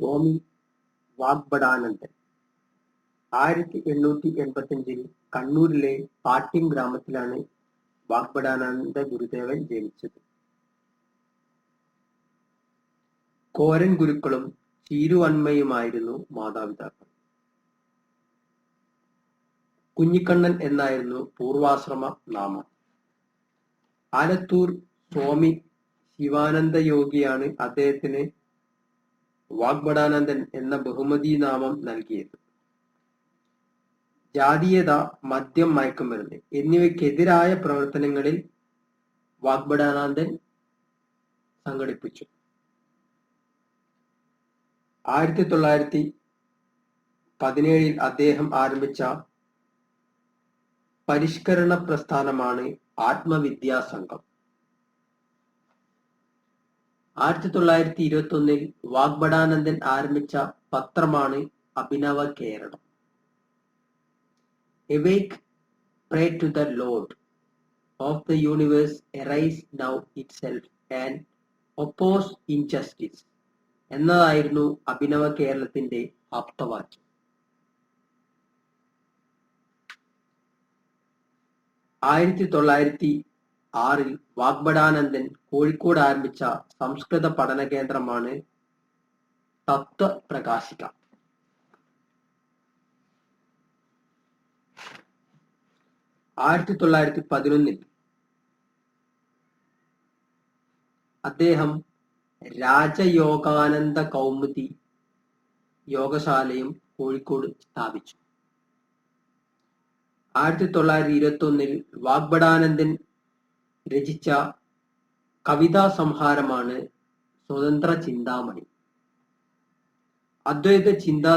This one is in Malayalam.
സ്വാമി വാഗ്ബടാനന്ദൻ ആയിരത്തി എണ്ണൂറ്റി എൺപത്തിയഞ്ചിൽ കണ്ണൂരിലെ പാട്യം ഗ്രാമത്തിലാണ് വാഗ്ബടാനന്ദ ഗുരുദേവൻ ജനിച്ചത്. കോരൻ ഗുരുക്കളും ചീരുവന്മയുമായിരുന്നു മാതാപിതാക്കൾ. കുഞ്ഞിക്കണ്ണൻ എന്നായിരുന്നു പൂർവാശ്രമ നാമം. ആലത്തൂർ സ്വാമി ശിവാനന്ദ യോഗിയാണ് അദ്ദേഹത്തിന് വാഗ്ഭടാനന്ദൻ എന്ന ബഹുമതി നാമം നൽകിയത്. ജാതീയത മദ്യം മയക്കുമരുന്ന് എന്നിവയ്ക്കെതിരായ പ്രവർത്തനങ്ങളിൽ വാഗ്ബടാനന്ദൻ സംഘടിപ്പിച്ചു. ആയിരത്തി തൊള്ളായിരത്തി പതിനേഴിൽ അദ്ദേഹം ആരംഭിച്ച പരിഷ്കരണ പ്രസ്ഥാനമാണ് ആത്മവിദ്യാ സംഘം. ആയിരത്തി തൊള്ളായിരത്തി ഇരുപത്തി ഒന്നിൽ വാഗ്ബടാനന്ദൻ ആരംഭിച്ച പത്രമാണ് Abhinava Keralam. Awake pray to the lord of the universe arise now itself and oppose injustice എന്നതായിരുന്നു അഭിനവ കേരളത്തിന്റെ ആപ്തവാക്യം. ആയിരത്തി തൊള്ളായിരത്തി ആറിൽ വാഗ്ബടാനന്ദൻ കോഴിക്കോട് ആരംഭിച്ച സംസ്കൃത പഠന കേന്ദ്രമാണ് തത്വപ്രകാശിക. ആയിരത്തി തൊള്ളായിരത്തി പതിനൊന്നിൽ അദ്ദേഹം രാജയോഗാനന്ദ കൗമുദി യോഗശാലയും കോഴിക്കോട് സ്ഥാപിച്ചു. ആയിരത്തി തൊള്ളായിരത്തി ഇരുപത്തി ഒന്നിൽ വാഗ്ഭടാനന്ദൻ രചിച്ച കവിതാ സംഹാരമാണ് സ്വതന്ത്ര ചിന്താമണി. അദ്വൈത ചിന്താ